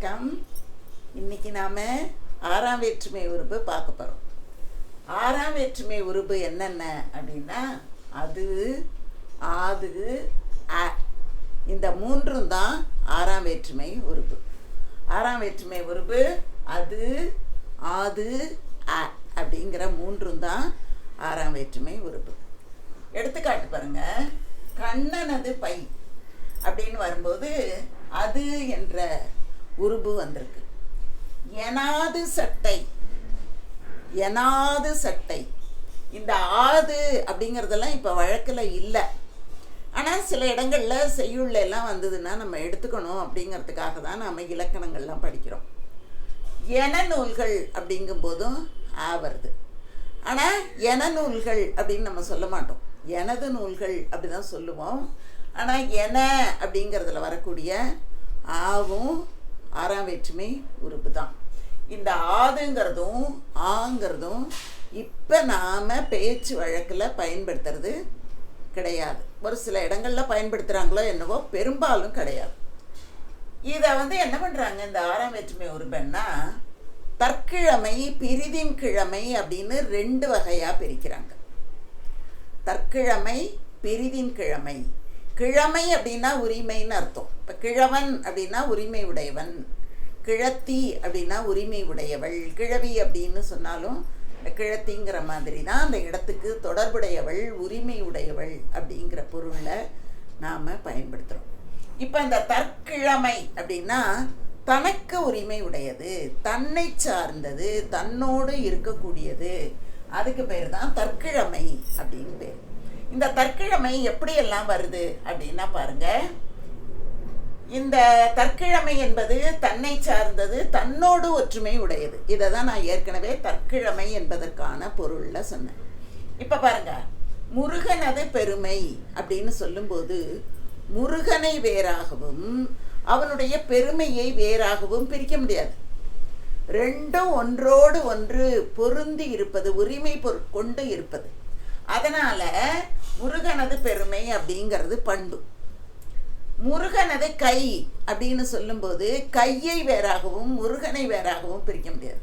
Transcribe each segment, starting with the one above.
வணக்கம். இன்னைக்கு நாம ஆறாம் வேற்றுமை உருபு பார்க்க போகிறோம் ஆறாம் வேற்றுமை உருபு என்னென்ன அப்படின்னா அது ஆது அ. இந்த மூன்றும் தான் ஆறாம் வேற்றுமை உருபு ஆறாம் வேற்றுமை உருபு அது ஆது அ அப்படிங்கிற மூன்றும் தான் ஆறாம் வேற்றுமை உருபு எடுத்துக்காட்டு பாருங்க. கண்ணனது பை அப்படின்னு வரும்போது அது என்ற உருபு வந்திருக்கு. எனாது சட்டை. எனாது சட்டை. இந்த ஆது அப்படிங்கிறதெல்லாம் இப்போ வழக்கில் இல்லை. ஆனால் சில இடங்களில் செய்யுள்ள எல்லாம் வந்ததுன்னா நம்ம எடுத்துக்கணும் அப்படிங்கிறதுக்காக தான் நம்ம இலக்கணங்கள்லாம் படிக்கிறோம். என நூல்கள் அப்படிங்கும்போதும் ஆ வருது. ஆனால் என நூல்கள் அப்படின்னு நம்ம சொல்ல மாட்டோம். எனது நூல்கள் அப்படி தான் சொல்லுவோம். ஆனால் என அப்படிங்கிறதுல வரக்கூடிய ஆவும் ஆறாம் வேற்றுமை உறுப்பு தான் இந்த ஆதுங்கிறதும் ஆங்கிறதும் இப்போ நாம் பேச்சு வழக்கில் பயன்படுத்துறது கிடையாது. ஒரு சில இடங்களில் பயன்படுத்துகிறாங்களோ என்னவோ பெரும்பாலும் கிடையாது. இதை வந்து என்ன பண்ணுறாங்க இந்த ஆறாம் வேற்றுமை உறுப்புன்னா தற்கிழமை பிரிதின் கிழமை அப்படின்னு ரெண்டு வகையாக பிரிக்கிறாங்க. தற்கிழமை பிரிதின் கிழமை. கிழமை அப்படின்னா உரிமைன்னு அர்த்தம். இப்போ கிழவன் அப்படின்னா உரிமை உடையவன் கிழத்தி அப்படின்னா உரிமை உடையவள் கிழவி அப்படின்னு சொன்னாலும் கிழத்திங்கிற மாதிரி தான் அந்த இடத்துக்கு தொடர்புடையவள் உரிமை உடையவள் அப்படிங்கிற பொருளில் நாம் பயன்படுத்துகிறோம் இப்போ இந்த தற்கிழமை அப்படின்னா தனக்கு உரிமை உடையது தன்னை சார்ந்தது தன்னோடு இருக்கக்கூடியது. அதுக்கு பேர் தான் தற்கிழமை அப்படின்னு பேர். இந்த தற்கிழமை எப்படியெல்லாம் வருது அப்படின்னா பாருங்க. இந்த தற்கிழமை என்பது தன்னை சார்ந்தது தன்னோடு ஒற்றுமை உடையது. இதை தான் நான் ஏற்கனவே தற்கிழமை என்பதற்கான பொருளில் சொன்னேன். இப்போ பாருங்க முருகனது பெருமை அப்படின்னு சொல்லும்போது முருகனை வேறாகவும் அவனுடைய பெருமையை வேறாகவும் பிரிக்க முடியாது. ரெண்டும் ஒன்றோடு ஒன்று பொருந்தி இருப்பது உரிமை பொருள் கொண்டு இருப்பது. அதனால முருகனது பெருமை அப்படிங்கிறது பண்பு. முருகனது கை அப்படின்னு சொல்லும்போது கையை வேறாகவும் முருகனை வேறாகவும் பிரிக்க முடியாது.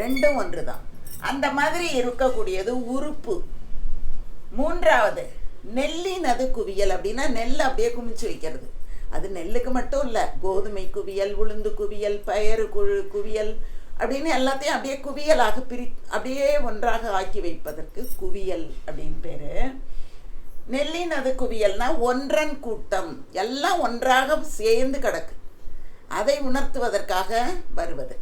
ரெண்டும் ஒன்று தான் அந்த மாதிரி இருக்கக்கூடியது உறுப்பு. மூன்றாவது நெல்லினது குவியல் அப்படின்னா நெல் அப்படியே குமிச்சு வைக்கிறது. அது நெல்லுக்கு மட்டும் இல்லை கோதுமை குவியல் உளுந்து குவியல் பயறு குழு குவியல் அப்படின்னு எல்லாத்தையும் அப்படியே குவியலாக பிரி அப்படியே ஒன்றாக ஆக்கி வைப்பதற்கு குவியல் அப்படின்னு பேர். நெல்லினது குவியல்னா ஒன்றன் கூட்டம். எல்லாம் ஒன்றாக சேர்ந்து கிடக்கு. அதை உணர்த்துவதற்காக வருவது.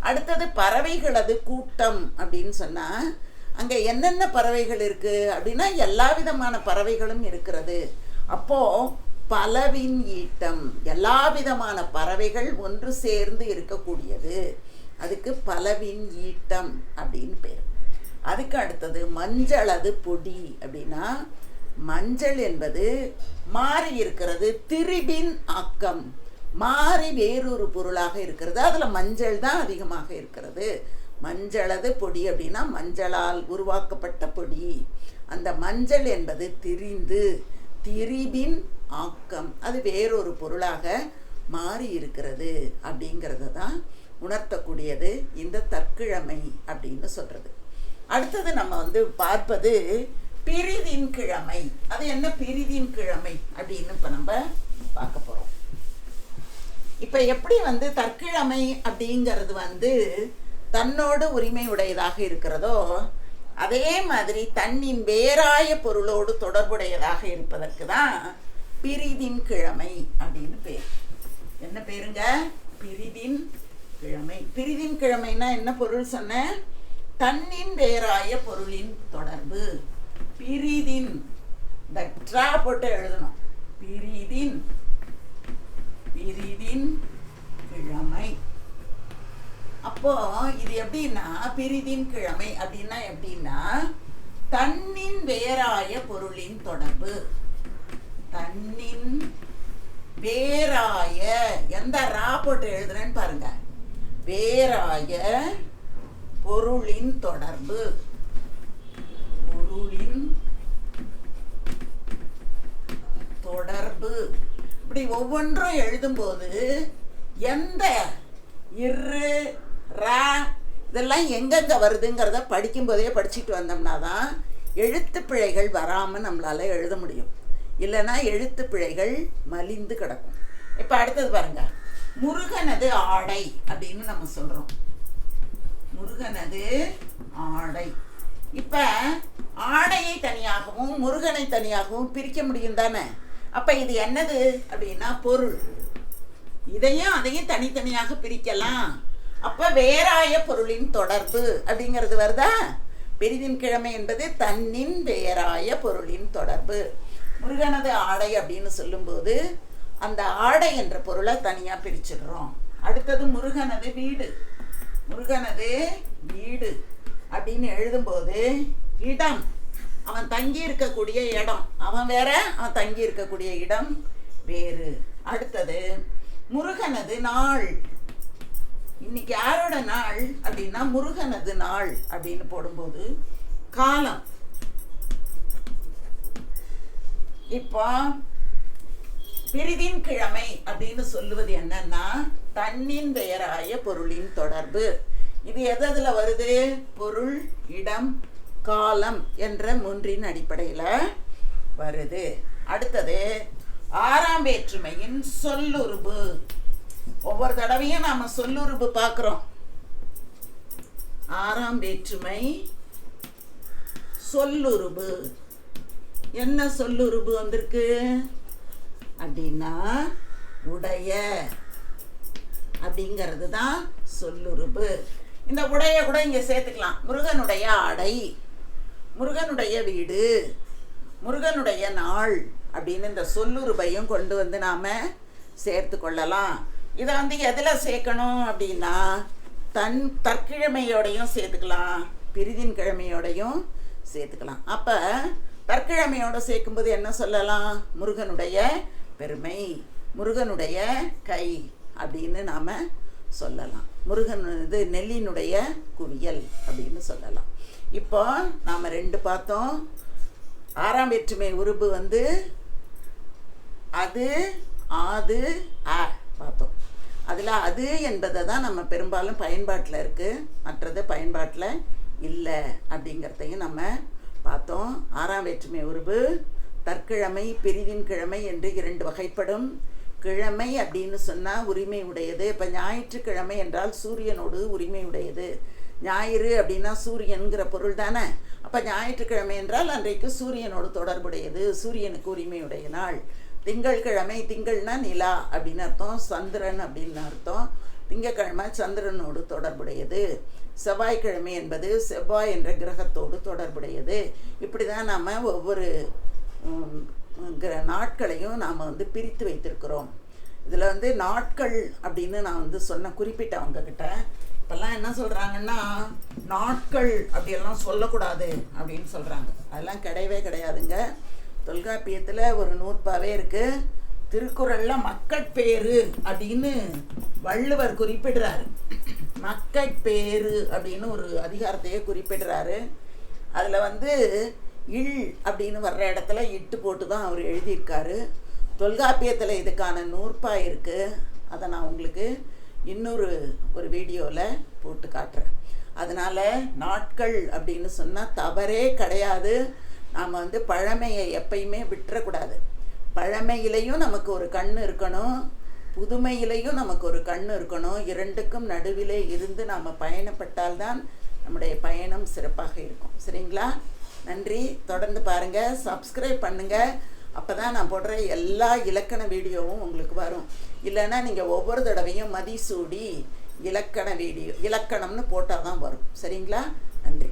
அடுத்தது பறவைகளது கூட்டம் அப்படின்னு சொன்னால் அங்கே என்னென்ன பறவைகள் இருக்குது அப்படின்னா எல்லா விதமான பறவைகளும் இருக்கிறது. அப்போது பலவின் ஈட்டம். எல்லா விதமான பறவைகள் ஒன்று சேர்ந்து இருக்கக்கூடியது. அதுக்கு பலவின் ஈட்டம் அப்படின்னு பேர். அதுக்கு அடுத்தது மஞ்சளது பொடி அப்படின்னா மஞ்சள் என்பது மாறி இருக்கிறது திரிபின் ஆக்கம். மாறி வேறொரு பொருளாக இருக்கிறது அதில் மஞ்சள் தான் அதிகமாக இருக்கிறது. மஞ்சளது பொடி அப்படின்னா மஞ்சளால் உருவாக்கப்பட்ட பொடி. அந்த மஞ்சள் என்பது திரிந்து திரிபின் ஆக்கம். அது வேறொரு பொருளாக மாறி இருக்கிறது அப்படிங்கிறத தான் உணர்த்தக்கூடியது இந்த தற்கிழமை அப்படின்னு சொல்கிறது அடுத்தது நம்ம வந்து பார்ப்பது பிரிதின் கிழமை. அது என்ன பிரிதின் கிழமை அப்படின்னு இப்போ நம்ம பார்க்க போகிறோம் இப்போ எப்படி வந்து தற்கிழமை அப்படிங்கிறது வந்து தன்னோடு உரிமை உடையதாக இருக்கிறதோ அதே மாதிரி தன்னின் வேறாய பொருளோடு தொடர்புடையதாக இருப்பதற்கு தான் பிரிதின் கிழமை அப்படின்னு பேர். என்ன பேருங்க? பிரிதின் கிழமை பிரிதின் கிழமைனா என்ன பொருள் சொன்ன தன்னின் வேறாய பொருளின் தொடர்பு. பிரிதின் இந்த ட்ரா போட்டு எழுதணும். பிரிதின் பிரிதின் கிழமை. அப்போ இது எப்படின்னா பிரிதின் கிழமை அப்படின்னா எப்படின்னா தன்னின் வேறாய பொருளின் தொடர்பு. தன்னின் வேறாய. எந்த ரா போட்டு எழுதுறேன்னு பாருங்க. வேறாய பொருளின் தொடர்பு. பொருளின் தொடர்பு. இப்படி ஒவ்வொன்றும் எழுதும்போது எந்த இரு ரா இதெல்லாம் எங்கெங்க வருதுங்கிறத படிக்கும்போதே படிச்சுட்டு வந்தோம்னா தான் எழுத்து பிழைகள் வராமல் நம்மளால் எழுத முடியும். இல்லைன்னா எழுத்து பிழைகள் மலிந்து கிடக்கும். இப்போ அடுத்தது பாருங்க. முருகனது ஆடை அப்படின்னு நம்ம சொல்கிறோம் முருகனது ஆடை. இப்போ ஆடையை தனியாகவும் முருகனை தனியாகவும் பிரிக்க முடியும் தானே? அப்போ இது என்னது அப்படின்னா பொருள். இதையும் அதையும் தனித்தனியாக பிரிக்கலாம். அப்ப வேறாய பொருளின் தொடர்பு அப்படிங்கிறது வருதா? பெரிதின் கிழமை என்பது தன்னின் வேறாய பொருளின் தொடர்பு. முருகனது ஆடை அப்படின்னு சொல்லும்போது அந்த ஆடை என்ற பொருளை தனியாக பிரிச்சிடுறோம். அடுத்தது முருகனது வீடு. முருகனது வீடு அப்படின்னு எழுதும்போது இடம். அவன் தங்கி இருக்கக்கூடிய இடம். அவன் வேற அவன் தங்கி இருக்கக்கூடிய இடம் வேறு. அடுத்தது முருகனது நாள். இன்னைக்கு யாரோட நாள் அப்படின்னா முருகனது நாள் அப்படின்னு போடும்போது காலம். இப்போ பிரிதின் கிழமை அப்படின்னு சொல்லுவது என்னன்னா தன்னின் பெயராய பொருளின் தொடர்பு. இது எதில் வருது? பொருள் இடம் காலம் என்ற மூன்றின் அடிப்படையில் வருது. அடுத்தது ஆறாம் வேற்றுமையின் சொல்லுருபு ஒவ்வொரு தடவையும் நாம சொல்லுருபு பார்க்குறோம். ஆறாம் வேற்றுமை சொல்லுருபு என்ன சொல்லுருபு வந்திருக்கு? அப்படின்னா உடைய அப்படிங்கிறது தான் சொல்லுருபு இந்த உடைய கூட இங்கே சேர்த்துக்கலாம். முருகனுடைய ஆடை முருகனுடைய வீடு முருகனுடைய நாள் அப்படின்னு இந்த சொல்லுருபையும் கொண்டு வந்து நாம் சேர்த்து கொள்ளலாம். இதை வந்து எதில் சேர்க்கணும் அப்படின்னா தன் தற்கிழமையோடையும் சேர்த்துக்கலாம். பிரிதின் கிழமையோடையும் சேர்த்துக்கலாம். அப்போ தற்கிழமையோடு சேர்க்கும்போது என்ன சொல்லலாம்? முருகனுடைய பெருமை. முருகனுடைய கை அப்படின்னு நாம் சொல்லலாம். முருகன் இது நெல்லினுடைய குவியல் அப்படின்னு சொல்லலாம். இப்போ நாம் ரெண்டு பார்த்தோம். ஆறாம் வேற்றுமை உருபு வந்து அது ஆது அ பார்த்தோம். அதில் அது என்பதை தான் நம்ம பெரும்பாலும் பயன்பாட்டில் இருக்குது மற்றது பயன்பாட்டில் இல்லை அப்படிங்கிறதையும் நம்ம பார்த்தோம். ஆறாம் வேற்றுமை உருபு தற்கிழமை பிரிவின் கிழமை என்று இரண்டு வகைப்படும். கிழமை அப்படின்னு சொன்னால் உரிமை உடையது இப்போ ஞாயிற்றுக்கிழமை என்றால் சூரியனோடு உரிமை உடையது ஞாயிறு அப்படின்னா சூரியன்கிற பொருள் தானே? அப்போ ஞாயிற்றுக்கிழமை என்றால் அன்றைக்கு சூரியனோடு தொடர்புடையது. சூரியனுக்கு உரிமையுடைய நாள். திங்கள்கிழமை திங்கள்னா நிலா அப்படின்னு அர்த்தம். சந்திரன் அப்படின்னு அர்த்தம். திங்கக்கிழமை சந்திரனோடு தொடர்புடையது. செவ்வாய்க்கிழமை என்பது செவ்வாய் என்ற கிரகத்தோடு தொடர்புடையது. இப்படி தான் நாம் ஒவ்வொரு நாட்களையும் நாம் வந்து பிரித்து வைத்திருக்கிறோம். இதில் வந்து நாட்கள் அப்படின்னு நான் வந்து சொன்ன குறிப்பிட்டேன் அவங்கக்கிட்ட இப்போல்லாம் என்ன சொல்கிறாங்கன்னா நாட்கள் அப்படியெல்லாம் சொல்லக்கூடாது அப்படின்னு சொல்கிறாங்க அதெல்லாம் கிடையவே கிடையாதுங்க. தொல்காப்பியத்தில் ஒரு நூற்பாவே இருக்குது திருக்குறளில் மக்கட்பேறு அப்படின்னு வள்ளுவர் குறிப்பிடுறாரு. மக்கட்பேறு அப்படின்னு ஒரு அதிகாரத்தையே குறிப்பிடுறாரு. அதில் வந்து இல் அப்படின்னு வர்ற இடத்துல இட்டு போட்டு தான் அவர் எழுதியிருக்காரு. தொல்காப்பியத்தில் இதுக்கான நூற்பா இருக்குது அதை நான் உங்களுக்கு இன்னொரு ஒரு வீடியோவில் போட்டு காட்டுறேன். அதனால் நாட்கள் அப்படின்னு சொன்னால் தவறே கிடையாது. நாம் வந்து பழமையை எப்பயுமே விட்டுறக்கூடாது. பழமையிலையும் நமக்கு ஒரு கண் இருக்கணும். புதுமையிலையும் நமக்கு ஒரு கண் இருக்கணும். இரண்டுக்கும் நடுவிலே இருந்து நாம் பயணப்பட்டால்தான் நம்முடைய பயணம் சிறப்பாக இருக்கும். சரிங்களா? நன்றி. தொடர்ந்து பாருங்கள் சப்ஸ்கிரைப் பண்ணுங்கள் அப்போ தான் நான் போடுற எல்லா இலக்கண வீடியோவும் உங்களுக்கு வரும். இல்லைன்னா நீங்கள் ஒவ்வொரு தடவையும் மதிசூடி இலக்கண வீடியோ இலக்கணம்னு போட்டால் தான் வரும். சரிங்களா? நன்றி.